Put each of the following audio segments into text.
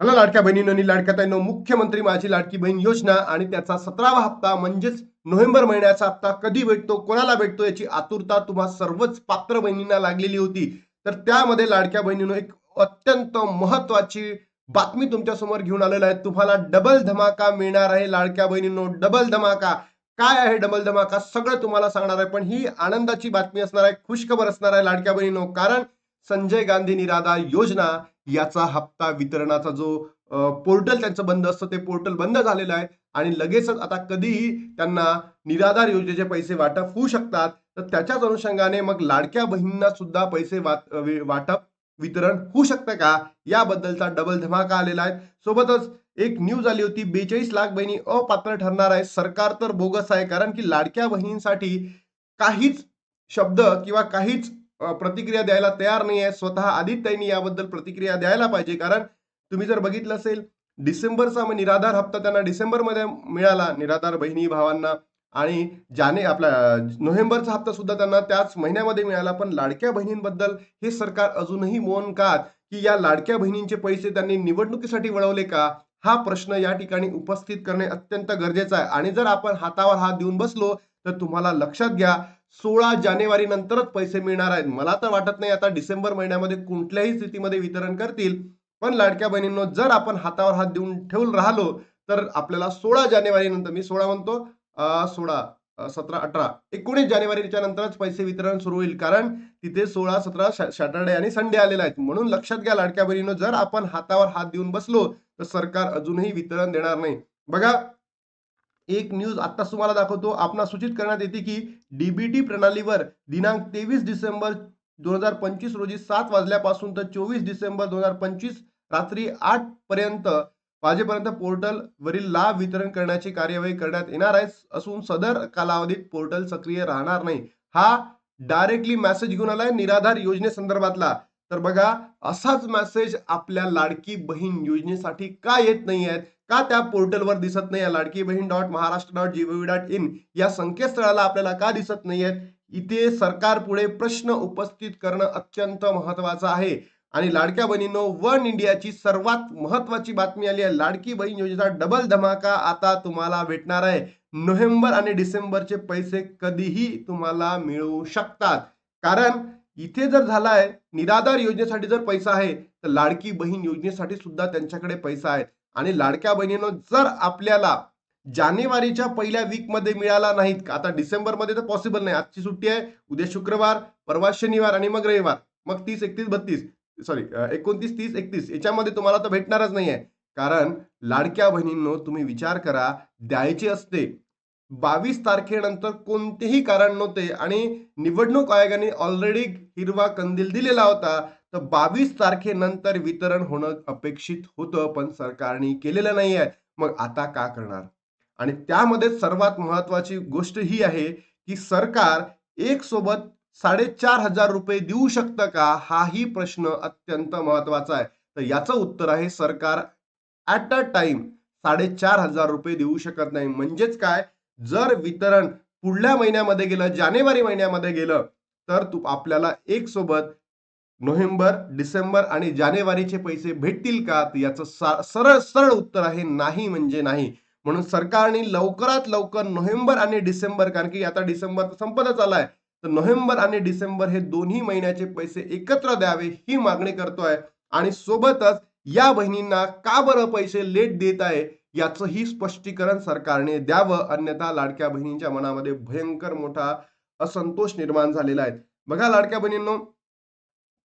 Hello लाडक्या बहिणीनं आणि लाडक्या ताईनो मुख्यमंत्री माझी लाडकी बहीण योजना आणि त्याचा सतरावा हप्ता म्हणजेच नोव्हेंबर महिन्याचा हप्ता कधी भेटतो कोणाला भेटतो याची आतुरता तुम्हा सर्वच पात्र बहिणींना लागलेली होती. तर त्यामध्ये लाडक्या बहिणीनं एक अत्यंत महत्वाची बातमी तुमच्यासमोर घेऊन आलेला आहे. तुम्हाला डबल धमाका मिळणार आहे लाडक्या बहिणींनो डबल धमाका. काय आहे डबल धमाका? सगळं तुम्हाला सांगणार आहे पण ही आनंदाची बातमी असणार आहे खुशखबर असणार आहे लाडक्या बहिणींनो कारण संजय गांधी निराधार योजना याचा हप्ता वितरणाचा जो पोर्टल त्यांचं बंद असतं ते पोर्टल बंद झालेलं आहे. आणि लगेचच आता कधीही त्यांना निराधार योजनेचे पैसे वाटप होऊ शकतात. तर त्याच्याच अनुषंगाने मग लाडक्या बहिणींना सुद्धा पैसे वाट वाटप वितरण होऊ शकतं का? याबद्दलचा डबल धमाका आलेला आहे. सोबतच एक न्यूज आली होती बेचाळीस लाख बहिणी अपात्र ठरणार आहे. सरकार तर बोगस आहे. कारण की लाडक्या बहिणींसाठी काहीच शब्द किंवा काहीच प्रतिक्रिया द्यायला तयार नाही आहे स्वतः आदित्यांनी याबद्दल प्रतिक्रिया द्यायला पाहिजे. कारण तुम्ही जर बघितलं असेल डिसेंबरचा मग निराधार हप्ता त्यांना डिसेंबरमध्ये मिळाला. निराधार बहिणी भावांना आणि जाने आपला नोव्हेंबरचा हप्ता सुद्धा त्यांना त्याच महिन्यामध्ये मिळाला. पण लाडक्या बहिणींबद्दल हे सरकार अजूनही मौन का? की या लाडक्या बहिणींचे पैसे त्यांनी निवडणुकीसाठी वळवले का? हा प्रश्न या ठिकाणी उपस्थित करणे अत्यंत गरजेचं आहे. आणि जर आपण हातावर हात देऊन बसलो तर तुम्हाला लक्षात घ्या सोळा जानेवारी नंतरच पैसे मिळणार आहेत. मला तर वाटत नाही आता डिसेंबर महिन्यामध्ये कुठल्याही स्थितीमध्ये वितरण करतील. पण लाडक्या बहिणींनो जर आपण हातावर हात देऊन ठेवून राहिलो तर आपल्याला सोळा जानेवारी नंतर मी सोळा म्हणतो सोळा सतरा अठरा एकोणीस जानेवारीच्या नंतरच पैसे वितरण सुरू होईल. कारण तिथे सोळा सतरा सॅटर्डे आणि संडे आलेला आहेत. म्हणून लक्षात घ्या लाडक्या बहिणीनं जर आपण हातावर हात देऊन बसलो तर सरकार अजूनही वितरण देणार नाही. बघा एक न्यूज आता तुम्हाला दाखवतो. आपण सूचित करण्यात येते की डीबीटी प्रणालीवर दिनांक तेवीस डिसेंबर दोन हजार पंचवीस रोजी सात वाजल्यापासून तर चोवीस डिसेंबर दोन हजार पंचवीस रात्री आठ पर्यंत वाजेपर्यंत पोर्टल वरील लाभ वितरण करण्याची कार्यवाही करण्यात येणार आहे. असून सदर कालावधीत पोर्टल सक्रिय राहणार नाही. हा डायरेक्टली मेसेज घेऊन आलाय निराधार योजनेसंदर्भातला. तर बघा असाच मेसेज आपल्या लाडकी बहीण योजनेसाठी का येत नाही आहेत का त्या पोर्टलवर दिसत नाही या Ladki Bahin dot Maharashtra dot G O V dot in या संकेतस्थळाला आपल्याला का दिसत नाही आहेत इथे सरकार पुढे प्रश्न उपस्थित करणं अत्यंत महत्वाचं आहे. आणि लाडक्या बहिणींनो वन इंडियाची सर्वात महत्वाची बातमी आली आहे. लाडकी बहीण योजनेचा डबल धमाका आता तुम्हाला भेटणार आहे. नोव्हेंबर आणि डिसेंबरचे पैसे कधीही तुम्हाला मिळू शकतात. कारण इथे जर झालाय निराधार योजनेसाठी जर पैसा आहे तर लाडकी बहीण योजनेसाठी सुद्धा त्यांच्याकडे पैसा आहे. आणि लाडक्या बहिणीनं जर आपल्याला जानेवारीच्या पहिल्या वीकमध्ये मिळाला नाहीत आता डिसेंबरमध्ये तर पॉसिबल नाही. आजची सुट्टी आहे. उद्या शुक्रवार परवा शनिवार आणि मग रविवार. मग तीस एकतीस बत्तीस. सॉरी एकोणतीस तीस एकतीस. याच्यामध्ये तुम्हाला तर भेटणारच नाही आहे कारण लाडक्या बहिणींनो तुम्ही विचार करा द्यायचे असते. बावीस तारखेनंतर कोणतेही कारण नव्हते आणि निवडणूक आयोगाने ऑलरेडी हिरवा कंदील दिलेला होता. तर बावीस तारखेनंतर वितरण होणं अपेक्षित होतं पण सरकारने केलेलं नाही आहे. मग आता का करणार? आणि त्यामध्ये सर्वात महत्वाची गोष्ट ही आहे की सरकार एक सोबत साडेचार हजार रुपये देऊ शकतं का? हाही प्रश्न अत्यंत महत्त्वाचा आहे. तर याचं उत्तर आहे सरकार ऍट अ टाइम साडेचार हजार रुपये देऊ शकत नाही. म्हणजेच काय? जर वितरण पुढल्या महिन्यामध्ये गेलं जानेवारी महिन्यामध्ये गेलं तर तू आपल्याला एक सोबत नोव्हेंबर डिसेंबर आणि जानेवारीचे पैसे भेटतील का? याचं सा- सरळ सरळ उत्तर आहे नाही म्हणजे नाही. म्हणून सरकारने लवकरात लवकर नोव्हेंबर आणि डिसेंबर कारण की आता डिसेंबर संपतच आलाय. तर नोव्हेंबर आणि डिसेंबर हे दोन्ही महिन्याचे पैसे एकत्र द्यावे ही मागणी करतोय. आणि सोबतच या बहिणींना का बरं पैसे लेट देत आहे याचंही स्पष्टीकरण सरकारने द्यावं अन्यथा लाडक्या बहिणींच्या मनामध्ये भयंकर मोठा असंतोष निर्माण झालेला आहे. बघा लाडक्या बहिणींनो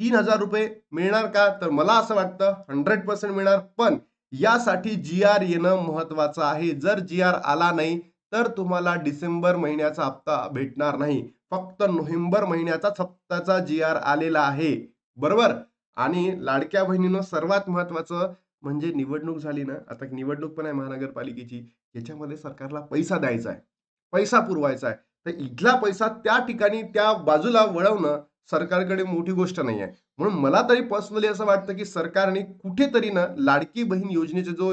तीन हजार रुपये मिळणार का? तर मला असं वाटतं हंड्रेड पर्सेंट मिळणार. पण यासाठी जी आर येणं महत्वाचं आहे. जर जी आर आला नाही तर तुम्हाला डिसेंबर महिन्याचा हप्ता भेटणार नाही. फक्त नोव्हेंबर महिन्याचाच हप्त्याचा जी आर आलेला आहे. बरोबर? आणि लाडक्या बहिणीनं सर्वात महत्वाचं म्हणजे निवडणूक झाली ना. आता निवडणूक पण आहे महानगरपालिकेची. याच्यामध्ये सरकारला पैसा द्यायचा आहे. पैसा पुरवायचा आहे. तर इथला पैसा त्या ठिकाणी त्या बाजूला वळवणं सरकारकडे मोठी गोष्ट नाही आहे म्हणून मला तरी पर्सनली असं वाटतं की सरकारने कुठेतरी ना लाडकी बहीण योजनेचा जो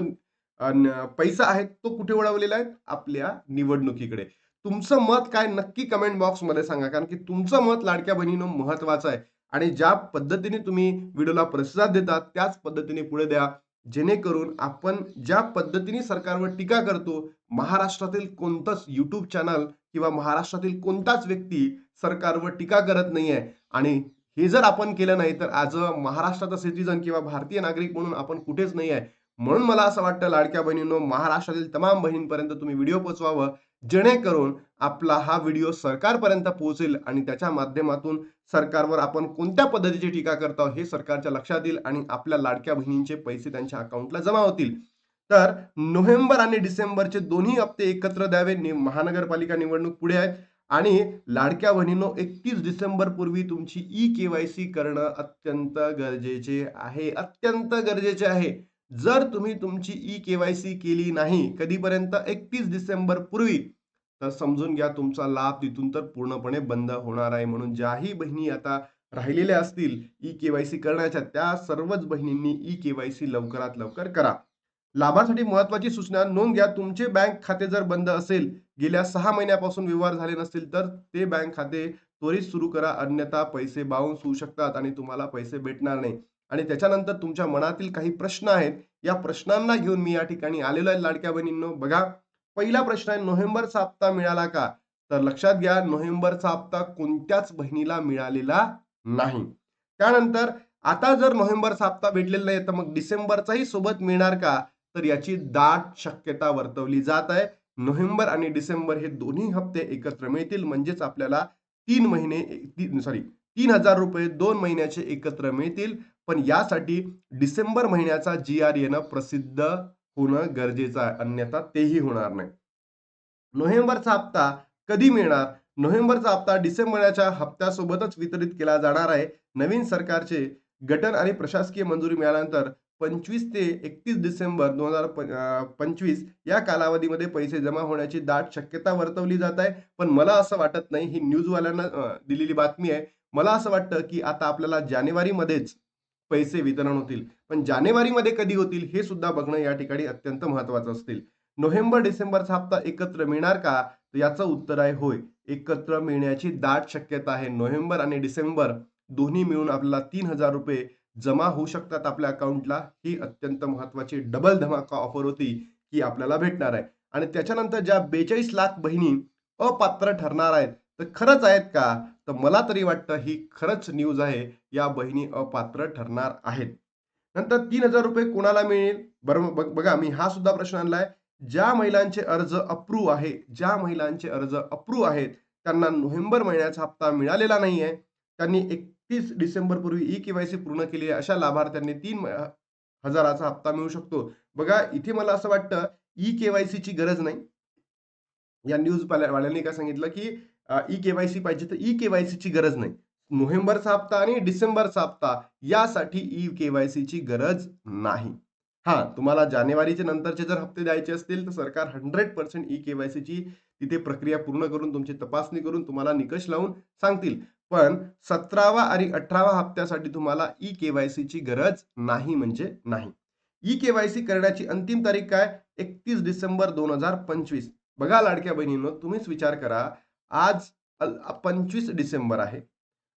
पैसा आहे तो कुठे वळवलेला आहे? आपल्या निवडणुकीकडे. तुमचं मत काय नक्की कमेंट बॉक्समध्ये सांगा. कारण की तुमचं मत लाडक्या बहिणीनं महत्वाचं आहे. आणि ज्या पद्धतीने तुम्ही व्हिडिओला प्रतिसाद देतात त्याच पद्धतीने पुढे द्या. जेणेकरून आपण ज्या पद्धतीने सरकारवर टीका करतो महाराष्ट्रातील कोणतंच युट्यूब चॅनल किंवा महाराष्ट्रातील कोणताच व्यक्ती सरकारवर टीका करत नाहीये. आणि हे जर आपण केलं नाही तर आज महाराष्ट्राचा सिटीजन किंवा भारतीय नागरिक म्हणून आपण कुठेच नाही आहे म्हणून मला असं वाटतं लाडक्या बहिणींनो महाराष्ट्रातील तमाम बहिणींपर्यंत तुम्ही व्हिडिओ पोचवावं जेणेकरून आपला हा व्हिडिओ सरकारपर्यंत पोहोचेल आणि त्याच्या माध्यमातून सरकारवर आपण कोणत्या पद्धतीची टीका करतो हे सरकारच्या लक्षात येईल आणि आपल्या लाडक्या बहिणींचे पैसे त्यांच्या अकाउंटला जमा होतील. तर नोव्हेंबर आणि डिसेंबरचे दोन्ही हप्ते एकत्र द्यावे. नि- महानगरपालिका निवडणूक पुढे आहेत. आणि लाडक्या बहिणींनो एकतीस डिसेंबर पूर्वी तुमची ई केवायसी करणं अत्यंत गरजेचे आहे अत्यंत गरजेचे आहे. जर तुम्ही तुमची ई केवायसी केली नाही कधीपर्यंत एकतीस डिसेंबर पूर्वी तर समजून घ्या तुमचा लाभ तिथून तर पूर्णपणे बंद होणार आहे. म्हणून ज्याही बहिणी आता राहिलेल्या असतील ई केवायसी करण्याच्या त्या सर्वच बहिणींनी ई केवायसी लवकरात लवकर करा. लाभासाठी महत्वाची सूचना नोंद घ्या. तुमचे बँक खाते जर बंद असेल गेल्या सहा महिन्यापासून व्यवहार झाले नसतील तर ते बँक खाते त्वरित सुरू करा. अन्यथा पैसे बाउन्स होऊ शकतात आणि तुम्हाला पैसे भेटणार नाही. आणि त्याच्यानंतर तुमच्या मनातील काही प्रश्न आहेत या प्रश्नांना घेऊन मी या ठिकाणी आलेलो आहे. लाडक्या बहिणींनो बघा पहिला प्रश्न आहे नोव्हेंबरचा हप्ता मिळाला का? तर लक्षात घ्या नोव्हेंबरचा हप्ता कोणत्याच बहिणीला मिळालेला नाही. त्यानंतर आता जर नोव्हेंबरचा हप्ता भेटलेला नाही तर मग डिसेंबरचाही सोबत मिळणार का? तर याची दाट शक्यता वर्तवली जात आहे. नोव्हेंबर आणि डिसेंबर हे दोन्ही हप्ते एकत्र मिळतील. म्हणजेच आपल्याला तीन महिने सॉरी तीन हजार रुपये दोन महिन्याचे एकत्र मिळतील. पण यासाठी डिसेंबर महिन्याचा जी आर एन प्रसिद्ध होणं गरजेचं आहे. अन्यथा तेही होणार नाही. नोव्हेंबरचा हप्ता कधी मिळणार? नोव्हेंबरचा हप्ता डिसेंबरच्या हप्त्यासोबतच वितरित केला जाणार आहे. नवीन सरकारचे गटन आणि प्रशासकीय मंजुरी मिळाल्यानंतर पंचवीस ते एकतीस डिसेंबर दोन हजार पंचवीस या कालावधीमध्ये पैसे जमा होण्याची दाट शक्यता वर्तवली जात आहे. पण मला असं वाटत नाही ही न्यूजवाल्यांना दिलेली बातमी आहे. मला असं वाटतं की आता आपल्याला जानेवारीमध्येच पैसे वितरण होतील. पण जानेवारीमध्ये कधी होतील हे सुद्धा बघणं या ठिकाणी अत्यंत महत्वाचं असतील. नोव्हेंबर डिसेंबरचा हप्ता एकत्र मिळणार का? तर याचं उत्तर आहे होय. एकत्र मिळण्याची दाट शक्यता आहे. नोव्हेंबर आणि डिसेंबर दोन्ही मिळून आपल्याला तीन हजार रुपये जमा होऊ शकतात आपल्या अकाउंटला ही अत्यंत महत्वाची डबल धमाका ऑफर होती ही आपल्याला भेटणार आहे. आणि त्याच्यानंतर ज्या बेचाळीस लाख बहिणी अपात्र ठरणार आहेत तर खरंच आहेत का? तर मला तरी वाटतं ही खरंच न्यूज आहे या बहिणी अपात्र ठरणार आहेत. नंतर तीन हजार रुपये कोणाला मिळेल? बर बघ- बघा मी हा सुद्धा प्रश्न आणलाय. ज्या महिलांचे अर्ज अप्रूव्ह आहे ज्या महिलांचे अर्ज अप्रूव्ह आहेत त्यांना नोव्हेंबर महिन्याचा हप्ता मिळालेला नाहीये. त्यांनी एक डिसेंबर पूर्वी ई केवायसी पूर्ण केली आहे. अशा लाभार्थ्यांनी तीन हजाराचा हप्ता मिळू शकतो. बघा इथे मला असं वाटतं ई केवायसीची गरज नाही. या न्यूज वाल्यांनी काय सांगितलं की ई केवायसी पाहिजे तर ई केवायसीची गरज नाही. नोव्हेंबरचा हप्ता आणि डिसेंबरचा हप्ता यासाठी ई केवायसीची गरज नाही. हा तुम्हाला जानेवारीचे नंतरचे जर हप्ते द्यायचे असतील तर सरकार हंड्रेड पर्सेंट ई केवायसीची तिथे प्रक्रिया पूर्ण करून तुमची तपासणी करून तुम्हाला निकष लावून सांगतील. पण सतरावा आणि अठरावा हप्त्यासाठी तुम्हाला ई केवायसीची गरज नाही म्हणजे नाही. ई केवायसी करण्याची अंतिम तारीख काय? एकतीस डिसेंबर दोन हजार पंचवीस. बघा लाडक्या बहिणींनो तुम्हीच विचार करा आज पंचवीस डिसेंबर आहे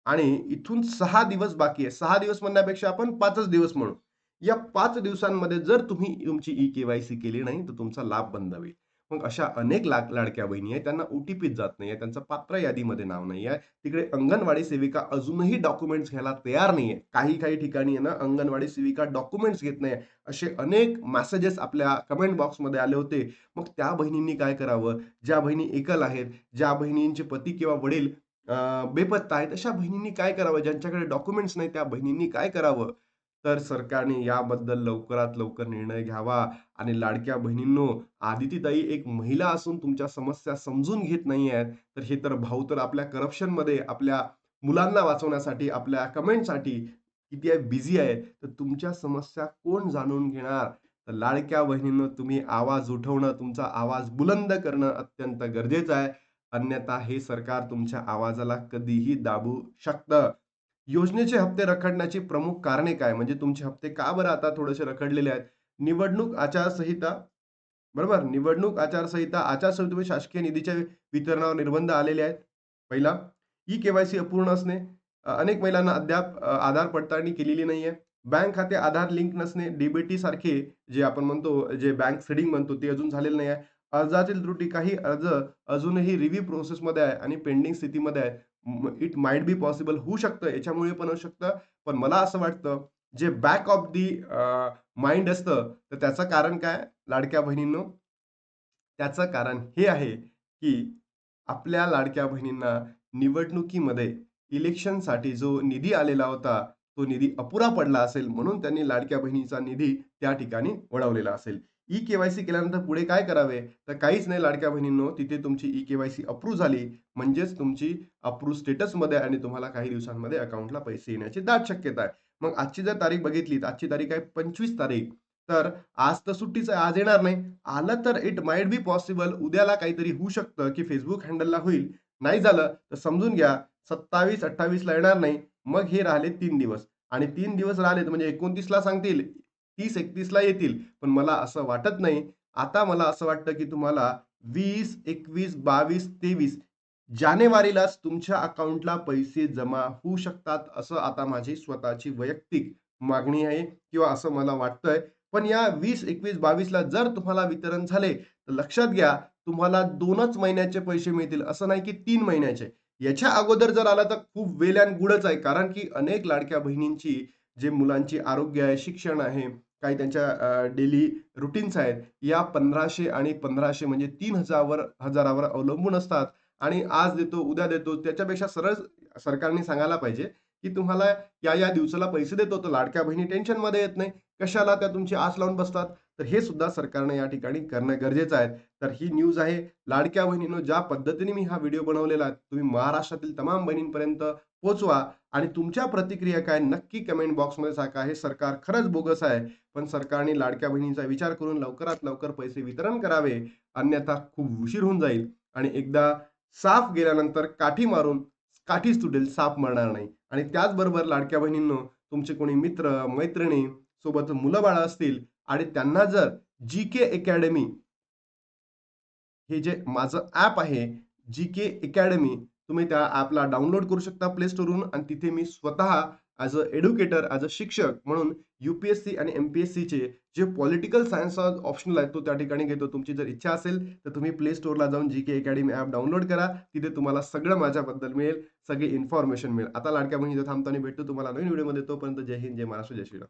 आणि इथून सहा दिवस बाकी आहे. सहा दिवस म्हणण्यापेक्षा आपण पाचच दिवस म्हणू. या पाच दिवसांमध्ये जर तुम्ही तुमची ई केवायसी केली नाही तर तुमचा लाभ बंद होईल. मग अशा अनेक लाड लाडक्या बहिणी आहेत त्यांना ओटीपीत जात नाही आहे त्यांचं पात्र यादीमध्ये नाव नाही आहे तिकडे अंगणवाडी सेविका अजूनही डॉक्युमेंट्स घ्यायला तयार नाही आहे काही काही ठिकाणी आहे ना अंगणवाडी सेविका डॉक्युमेंट्स घेत नाही असे अनेक मॅसेजेस आपल्या कमेंट बॉक्समध्ये आले होते. मग त्या बहिणींनी काय करावं? ज्या बहिणी एकल आहेत ज्या बहिणींचे पती किंवा वडील बेपत्ता आहेत अशा बहिणींनी काय करावं? ज्यांच्याकडे डॉक्युमेंट्स नाही त्या बहिणींनी काय करावं? तर सरकारने याबद्दल लवकरात लवकर निर्णय घ्यावा आणि लाडक्या बहिणींनो आदितीताई एक महिला असून तुमच्या समस्या समजून घेत नाही आहेत तर हे तर भाऊ तर आपल्या करप्शनमध्ये आपल्या मुलांना वाचवण्यासाठी आपल्या कमेंटसाठी किती आहे बिझी आहे तर तुमच्या समस्या कोण जाणून घेणार? तर लाडक्या बहिणींनो तुम्ही आवाज उठवणं तुमचा आवाज बुलंद करणं अत्यंत गरजेचं आहे. अन्यथा हे सरकार तुमच्या आवाजाला कधीही दाबू शकतं. योजनेचे हप्ते रखडण्याची प्रमुख कारणे काय? म्हणजे तुमचे हप्ते का बरं आता थोडेसे रखडलेले आहेत? निवडणूक आचारसंहिता बरोबर? निवडणूक आचारसंहिता आचारसंहितेमध्ये शासकीय निधीच्या वितरणावर निर्बंध आलेले आहेत. पहिला ई केवायसी अपूर्ण असणे. अनेक महिलांना अद्याप आधार पडताळणी केलेली नाहीये. बँक खाते आधार लिंक नसणे. डीबीटी सारखे जे आपण म्हणतो जे बँक सीडिंग म्हणतो ते अजून झालेलं नाही आहे. अर्जातील त्रुटी काही अर्ज अजूनही रिव्ह्यू प्रोसेसमध्ये आहे आणि पेंडिंग स्थितीमध्ये आहे. इट माइट बी पॉसिबल होऊ शकतं याच्यामुळे पण होऊ शकतं. पण मला असं वाटतं जे बॅक ऑफ दी माइंड असतं तर त्याचं कारण काय? लाडक्या बहिणींनो त्याचं कारण हे आहे की आपल्या लाडक्या बहिणींना निवडणुकीमध्ये इलेक्शनसाठी जो निधी आलेला होता तो निधी अपुरा पडला असेल म्हणून त्यांनी लाडक्या बहिणीचा निधी त्या ठिकाणी वळवलेला असेल. ई केवायसी केल्यानंतर पुढे काय करावे? तर काहीच नाही लाडक्या बहिणींनो तिथे तुमची ई केवायसी अप्रूव्ह झाली. म्हणजेच तुमची अप्रूव्ह स्टेटसमध्ये आणि तुम्हाला काही दिवसांमध्ये अकाउंटला पैसे येण्याची दाट शक्यता आहे. मग आजची जर तारीख बघितली तर आजची तारीख आहे पंचवीस तारीख. तर आज तर सुट्टीच आहे आज येणार नाही. आलं तर इट माइट बी पॉसिबल उद्याला काहीतरी होऊ शकतं की फेसबुक हँडलला होईल. नाही झालं तर समजून घ्या सत्तावीस अठ्ठावीसला येणार नाही. मग हे राहिले तीन दिवस. आणि तीन दिवस राहिले म्हणजे एकोणतीसला सांगतील तीस एकतीसला येतील. पण मला असं वाटत नाही. आता मला असं वाटतं की तुम्हाला वीस एकवीस बावीस तेवीस जानेवारीलाच तुमच्या अकाउंटला पैसे जमा होऊ शकतात असं आता माझी स्वतःची वैयक्तिक मागणी आहे किंवा असं मला वाटतंय. पण या वीस एकवीस बावीसला जर तुम्हाला वितरण झाले तर लक्षात घ्या तुम्हाला दोनच महिन्याचे पैसे मिळतील. असं नाही की तीन महिन्याचे. याच्या अगोदर जर आला तर खूप वेल अँड गुडच आहे. कारण की अनेक लाडक्या बहिणींची जे मुलांची आरोग्य आहे शिक्षण आहे काही त्यांच्या डेली रुटीन्स आहेत या पंधराशे आणि पंधराशे म्हणजे तीन हजारावर हजारावर अवलंबून असतात. आणि आज देतो उद्या देतो त्याच्यापेक्षा सरळ सरकारने सांगायला पाहिजे की तुम्हाला या या दिवसाला पैसे देतो तर लाडक्या बहिणी टेन्शनमध्ये येत नाही. कशाला त्या तुमची आस लावून बसतात? तर हे सुद्धा सरकारने या ठिकाणी करणं गरजेचं आहे. तर ही न्यूज आहे. लाडक्या बहिणीनं ज्या पद्धतीने मी हा व्हिडिओ बनवलेला आहे तुम्ही महाराष्ट्रातील तमाम बहिणींपर्यंत पोचवा आणि तुमच्या प्रतिक्रिया काय नक्की कमेंट बॉक्समध्ये सांगा. हे सरकार खरंच बोगस आहे. पण सरकारने लाडक्या बहिणींचा विचार करून लवकरात लवकर पैसे वितरण करावे. अन्यथा खूप उशीर होऊन जाईल. आणि एकदा साफ गेल्यानंतर काठी मारून काठीच तुटेल साप मरणार नाही. आणि त्याचबरोबर लाडक्या बहिणींनो तुमचे कोणी मित्र मैत्रिणी सोबत मुलं बाळं असतील आणि त्यांना जर जी के अकॅडमी हे जे माझं ॲप आहे जी के अकॅडमी तुम्ही त्या ॲपला डाउनलोड करू शकता प्ले स्टोरवरून आणि तिथे मी स्वतः ॲज अ एड्युकेटर ॲज अ शिक्षक म्हणून यू पी एस सी आणि एम पी एस सीचे जे पॉलिटिकल सायन्स ऑप्शनल आहे तो त्या ठिकाणी घेतो. तुमची जर इच्छा असेल तर तुम्ही प्ले स्टोअरला जाऊन G K academy app download करा. तिथे तुम्हाला सगळं माझ्याबद्दल मिळेल सगळी इन्फॉर्मेशन मिळेल. आता लाडक्या बहिणीचं थांबताना भेटतो तुम्हाला नवीन व्हिडिओमध्ये तोपर्यंत जय हिंद जय महाराष्ट्र जय श्रीराम.